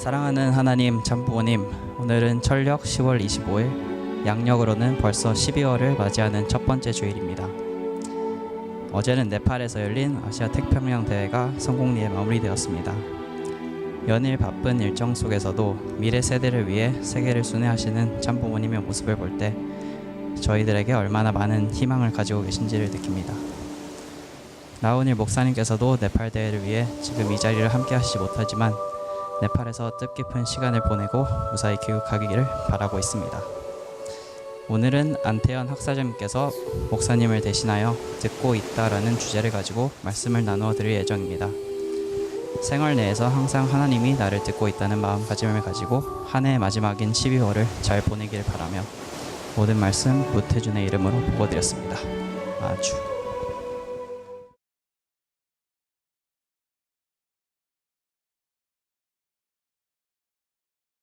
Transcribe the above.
사랑하는 하나님 참 부모님 오늘은 철력 10월 25일 양력으로는 벌써 12월을 맞이하는 첫 번째 주일입니다. 어제는 네팔에서 열린 아시아 태평양 대회가 성공리에 마무리되었습니다. 연일 바쁜 일정 속에서도 미래 세대를 위해 세계를 순회하시는 참 부모님의 모습을 볼 때 저희들에게 얼마나 많은 희망을 가지고 계신지를 느낍니다. 라온일 목사님께서도 네팔 대회를 위해 지금 이 자리를 함께 하시지 못하지만 네팔에서 뜻깊은 시간을 보내고 무사히 귀국하기를 바라고 있습니다. 오늘은 안태현 학사장님께서 목사님을 대신하여 듣고 있다라는 주제를 가지고 말씀을 나누어 드릴 예정입니다. 생활 내에서 항상 하나님이 나를 듣고 있다는 마음가짐을 가지고 한 해의 마지막인 12월을 잘 보내길 바라며 모든 말씀 무태준의 이름으로 보고드렸습니다. 아주.